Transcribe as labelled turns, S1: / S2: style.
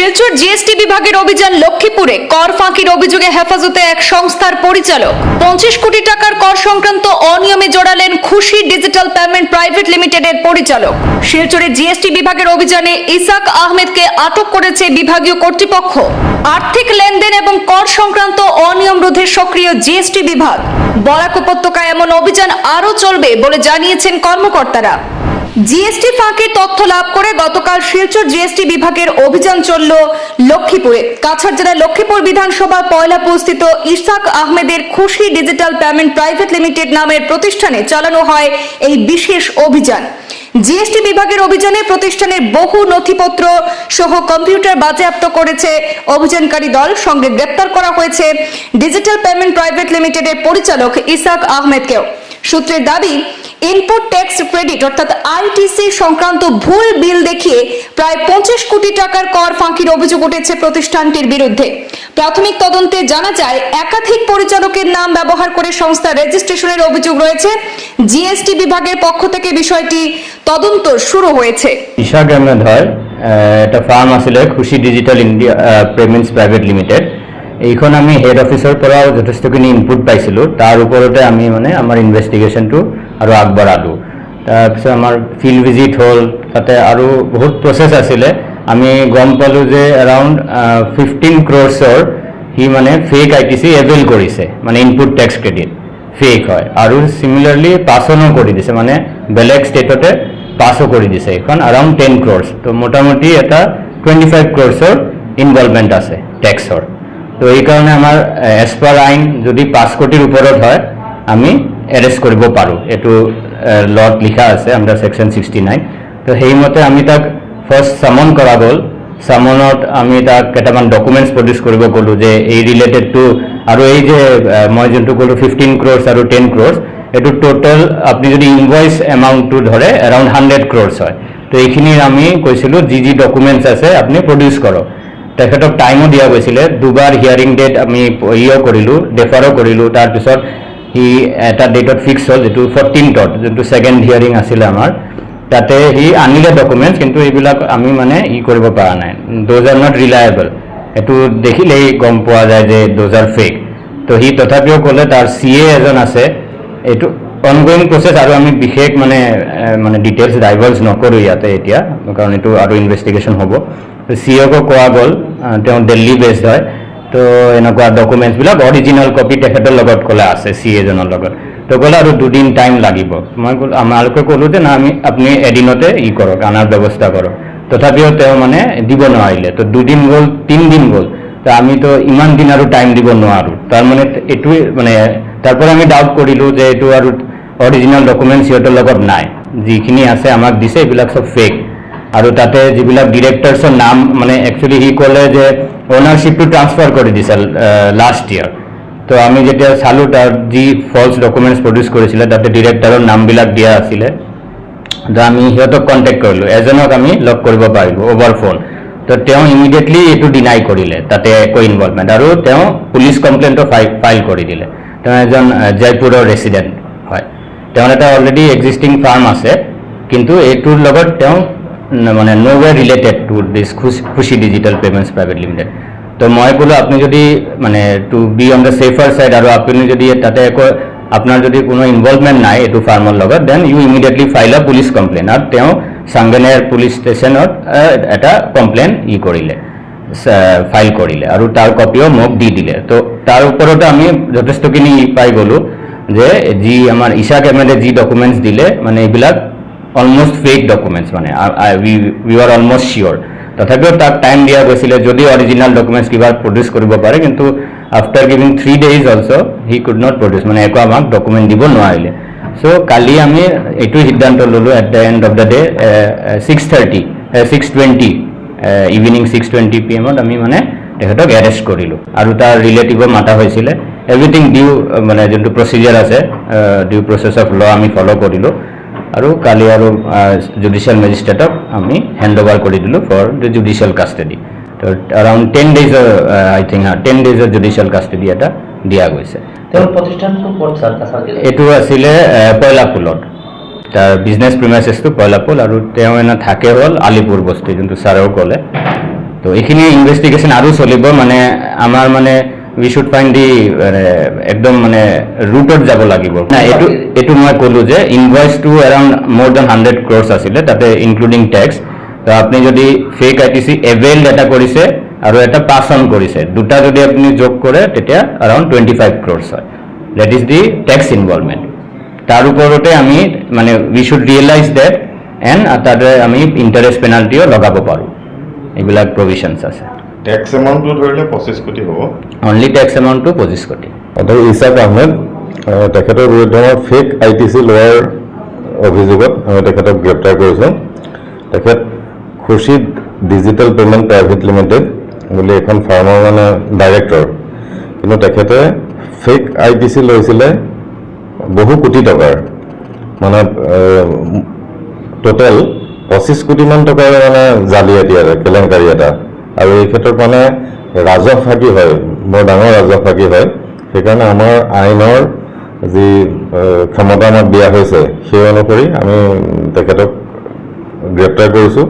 S1: Silchar GST বিভাগের অভিযান লক্ষ্মীপুরে, কর ফাঁকির অভিযোগে হেফাজতে এক সংস্থার পরিচালক। পঞ্চাশ কোটি টাকার কর সংক্রান্ত অনিয়মে জড়ালেন খুশি ডিজিটাল পেমেন্ট প্রাইভেট লিমিটেডের পরিচালক। শিলচরের জিএসটি বিভাগের অভিযানে ইসাক আহমেদকে আটক করেছে বিভাগীয় কর্তৃপক্ষ। আর্থিক লেনদেন এবং কর সংক্রান্ত অনিয়ম রোধে সক্রিয় জিএসটি বিভাগ। বরাক উপত্যকায় এমন অভিযান আরও চলবে বলে জানিয়েছেন কর্মকর্তারা। জিএসটি ফাঁকের তথ্য লাভ করে গতকাল শিলচর জিএসটি বিভাগের অভিযান চলল লক্ষ্মীপুরে। কাছাড় জেলার লক্ষ্মীপুর বিধানসভার পয়লা পয়লাপুরস্থিত ইসাক আহমেদের খুশি ডিজিটাল পেমেন্ট প্রাইভেট লিমিটেড নামের প্রতিষ্ঠানে চালানো হয় এই বিশেষ অভিযান। জিএসটি বিভাগের অভিযানে প্রতিষ্ঠানের বহু নথিপত্র সহ কম্পিউটার বাজেয়াপ্ত করেছে অভিযানকারী দল। সঙ্গে গ্রেপ্তার করা হয়েছে ডিজিটাল পেমেন্ট প্রাইভেট লিমিটেডের পরিচালক ইসাক আহমেদকেও। সূত্রের দাবি ইনপুট ট্যাক্স ক্রেডিট অর্থাৎ আইটিসি সংক্রান্ত ভুল বিল দেখিয়ে প্রায় পঁচিশ কোটি টাকার কর ফাঁকির অভিযোগ উঠেছে প্রতিষ্ঠানটির বিরুদ্ধে। প্রাথমিক তদন্তে জানা যায়, একাধিক পরিচালকের নাম ব্যবহার করে সংস্থা রেজিস্ট্রেশনের অভিযোগ রয়েছে। জিএসটি বিভাগের পক্ষ থেকে বিষয়টি তদন্ত শুরু হয়েছে।
S2: এটা ফার্ম আছিলে Khushi digital India payments private limited. এইখন আমি হেড অফিচৰ পৰাও যথেষ্টখিনি ইনপুট পাইছিলোঁ। তাৰ ওপৰতে আমি মানে আমাৰ ইনভেষ্টিগেশ্যনটো আৰু আগবঢ়ালোঁ তাৰপিছত আমাৰ ফিল্ড ভিজিট হ'ল, তাতে আৰু বহুত প্ৰচেছ আছিলে। আমি গম পালোঁ যে এৰাউণ্ড ফিফটিন ক্ৰ'ৰ্ছৰ সি মানে fake I T C avail কৰিছে মানে ইনপুট টেক্স ক্ৰেডিট ফেক হয়। আৰু চিমিলাৰলি পাছনো কৰি দিছে মানে বেলেগ ষ্টেটতে পাছো কৰি দিছে এইখন এৰাউণ্ড টেন ক্ৰ'ৰ্ছ তো মোটামুটি এটা টুৱেণ্টি ফাইভ ক্ৰ'ৰ্ছৰ ইনভলভমেণ্ট আছে টেক্সৰ তো এইকাৰণে আমাৰ এজ পাৰ আইন যদি পাঁচ কোটিৰ ওপৰত হয়, আমি এৰেষ্ট কৰিব পাৰোঁ। এইটো লত লিখা আছে আণ্ডাৰ ছেকশ্যন ছিক্সটি নাইন তো সেইমতে আমি তাক ফাৰ্ষ্ট চামন কৰা গ'ল। চামনত আমি তাক কেইটামান ডকুমেণ্টছ প্ৰডিউচ কৰিব ক'লোঁ যে এই ৰিলেটেড টু আৰু এই যে মই যোনটো ক'লোঁ ফিফটিন ক্ৰ'ৰ্ছ আৰু টেন ক্ৰ'ৰ্ছ এইটো টোটেল আপুনি যদি ইনভইচ এমাউণ্টটো ধৰে এৰাউণ্ড হাণ্ড্ৰেড ক্ৰ'ৰ্ছ হয়। তো এইখিনিৰ আমি কৈছিলোঁ, যি যি ডকুমেণ্টছ আছে আপুনি প্ৰডিউচ কৰক। তেখেতক টাইমো দিয়া গৈছিলে। দুবাৰ হিয়াৰিং ডেট আমি ইও কৰিলোঁ ডেফাৰো কৰিলোঁ। তাৰপিছত সি এটা ডেটত ফিক্স হ'ল, যিটো ফৰ্টিনথত যোনটো ছেকেণ্ড হিয়াৰিং আছিলে আমাৰ। তাতে সি আনিলে ডকুমেণ্টছ কিন্তু এইবিলাক আমি মানে ই কৰিব পৰা নাই। দ'জ আৰ নট ৰিলায়েবল এইটো দেখিলেই গম পোৱা যায় যে দ'জ আৰ ফেক তো সি তথাপিও ক'লে, তাৰ চি এ এজন আছে। এইটো অনগয়িং প্ৰচেছ আৰু আমি বিশেষ মানে মানে ডিটেইলছ ডাইভাৰ্ছ নকৰোঁ ইয়াতে এতিয়া। কাৰণ এইটো আৰু ইনভেষ্টিগেশ্যন হ'ব। চি অ'কো কোৱা গ'ল তেওঁ দিল্লী বেছড হয়। তো এনেকুৱা ডকুমেণ্টছবিলাক অৰিজিনেল কপি তেখেতৰ লগত ক'লে আছে চি এজনৰ লগত। তো ক'লে আৰু দুদিন টাইম লাগিব। মই ক'লো, আমালোকে ক'লোঁ যে, না, আমি, আপুনি এদিনতে ই কৰক অনাৰ ব্যৱস্থা কৰক। তথাপিও তেওঁ মানে দিব নোৱাৰিলে। তো দুদিন গ'ল, তিনিদিন গ'ল। তো আমিতো ইমান দিন আৰু টাইম দিব নোৱাৰোঁ। তাৰমানে এইটোৱে মানে তাৰ পৰা আমি ডাউট কৰিলোঁ যে এইটো আৰু অৰিজিনেল ডকুমেণ্টছ সিহঁতৰ লগত নাই। যিখিনি আছে আমাক দিছে, এইবিলাক চব ফেক আৰু তাতে যিবিলাক ডিৰেক্টৰ্ছৰ নাম মানে একচুৱেলি সি ক'লে যে অ'নাৰশ্বিপটো ট্ৰান্সফাৰ কৰি দিছে লাষ্ট ইয়াৰ তো আমি যেতিয়া চালোঁ তাৰ যি ফল্ছ ডকুমেণ্টছ প্ৰডিউচ কৰিছিলে তাতে ডিৰেক্টৰৰ নামবিলাক দিয়া আছিলে। তো আমি সিহঁতক কণ্টেক্ট কৰিলোঁ, এজনক আমি লগ কৰিব পাৰিলোঁ অভাৰ ফোন তো তেওঁ ইমিডিয়েটলি এইটো ডিনাই কৰিলে, তাতে একো ইনভলভমেণ্ট আৰু তেওঁ পুলিচ কমপ্লেইনটো ফাইল কৰি দিলে। তেওঁ এজন জয়পুৰৰ ৰেচিডেণ্ট হয়। তেওঁৰ এটা অলৰেডি এক্সিষ্টিং ফাৰ্ম আছে, কিন্তু এইটোৰ লগত তেওঁ মানে ন' ৱে ৰিলেটেড টু দিছ খুচি ডিজিটেল পেমেণ্টছ প্ৰাইভেট লিমিটেড তো মই ক'লোঁ আপুনি যদি মানে to be on the safer side আৰু আপুনি যদি তাতে একো, আপোনাৰ যদি কোনো ইনভলভমেণ্ট নাই এইটো ফাৰ্মৰ লগত then you immediately file a police complaint আৰু তেওঁ চাংগেনেৰ পুলিচ ষ্টেচনত এটা কমপ্লেইন ই কৰিলে ফাইল কৰিলে, আৰু তাৰ কপিও মোক দি দিলে। তো তাৰ ওপৰতে আমি যথেষ্টখিনি পাই গ'লোঁ, যে যি আমাৰ ইছাক এমেডে যি ডকুমেণ্টছ দিলে মানে এইবিলাক অলমষ্ট ফেক ডকুমেণ্টছ মানে উই আৰ অলমষ্ট চিয়'ৰ তথাপিও তাক টাইম দিয়া গৈছিলে, যদি অৰিজিনেল ডকুমেণ্টছ কিবা প্ৰডিউচ কৰিব পাৰে, কিন্তু after giving three days also' he could not produce মানে একো আমাক ডকুমেণ্ট দিব নোৱাৰিলে। চ' কালি আমি এইটো সিদ্ধান্ত ল'লোঁ at the end of the day six thirty six twenty evening six twenty P এমত আমি মানে তেখেতক এৰেষ্ট কৰিলোঁ। আৰু তাৰ ৰিলেটিভো মাতা হৈছিলে। এভৰিথিং ডিউ মানে যোনটো প্ৰচিজাৰ আছে ডিউ প্ৰচেছ অফ ল আমি ফ'ল' কৰিলোঁ। আৰু কালি আৰু জুডিচিয়েল মেজিষ্ট্ৰেটক আমি হেণ্ড অভাৰ কৰি দিলোঁ ফৰ দ্য জুডিচিয়েল কাষ্টডি তো এৰাউণ্ড টেন ডেইজৰ আই থিংক টেন ডেইজৰ জুডিচিয়েল কাষ্টডি এটা দিয়া গৈছে। এইটো আছিলে আহ, পয়লাপুলত তাৰ বিজনেছ প্ৰিমাইচেছটো পয়লাপুল আৰু তেওঁ এনে থাকে হ'ল আলিপুৰ বস্তি যোনটো ছাৰেও ক'লে। তো তো এইখিনি ইনভেষ্টিগেশ্যন আৰু চলিব মানে আমাৰ মানে উই শ্বুড ফাইণ্ড দি একদম মানে ৰুটত যাব লাগিব। নাই এইটো এইটো মই ক'লোঁ যে ইনভইচটো এৰাউণ্ড মোৰ দেন হাণ্ড্ৰেড ক্ৰ'ৰ্ছ আছিলে তাতে ইনক্লুডিং টেক্স তো আপুনি যদি fake I T C avail এটা কৰিছে আৰু এটা পাছ অন কৰিছে দুটা যদি আপুনি যোগ কৰে তেতিয়া এৰাউণ্ড টুৱেণ্টি ফাইভ ক্ৰ'ৰ্ছ হয়। That is the tax involvement তাৰ ওপৰতে আমি মানে we should realise that and তাতে আমি ইণ্টাৰেষ্ট পেনাল্টিও লগাব পাৰোঁ। এইবিলাক প্ৰভিশ্যনছ আছে।
S3: টেক্স এমাউণ্টটো ধৰিলে পঁচিছ কোটি হ'ব।
S2: অনলি টেক্স এমাউণ্টটো পঁচিছ কোটি।
S4: অধ্যাপক ইছাক আহমেদ তেখেতৰ বিৰুদ্ধে মই ফেক আই টি চি লোৱাৰ অভিযোগত আমি তেখেতক গ্ৰেপ্তাৰ কৰিছোঁ। তেখেত Khurshid digital payment private limited বুলি এখন ফাৰ্মৰ মানে ডাইৰেক্টৰ। কিন্তু তেখেতে ফেক আই টি চি লৈছিলে বহু কোটি টকাৰ। মানে টোটেল পঁচিছ কোটিমান টকাৰ মানে জালিয়াতি এটা কেলেংকাৰী এটা। আৰু এই ক্ষেত্ৰত মানে ৰাজহ ফাঁকি হয়, বৰ ডাঙৰ ৰাজহ ফাঁকি হয়। সেইকাৰণে আমাৰ আইনৰ যি ক্ষমতা আমাক দিয়া হৈছে, সেই অনুসৰি আমি তেখেতক গ্ৰেপ্তাৰ কৰিছোঁ।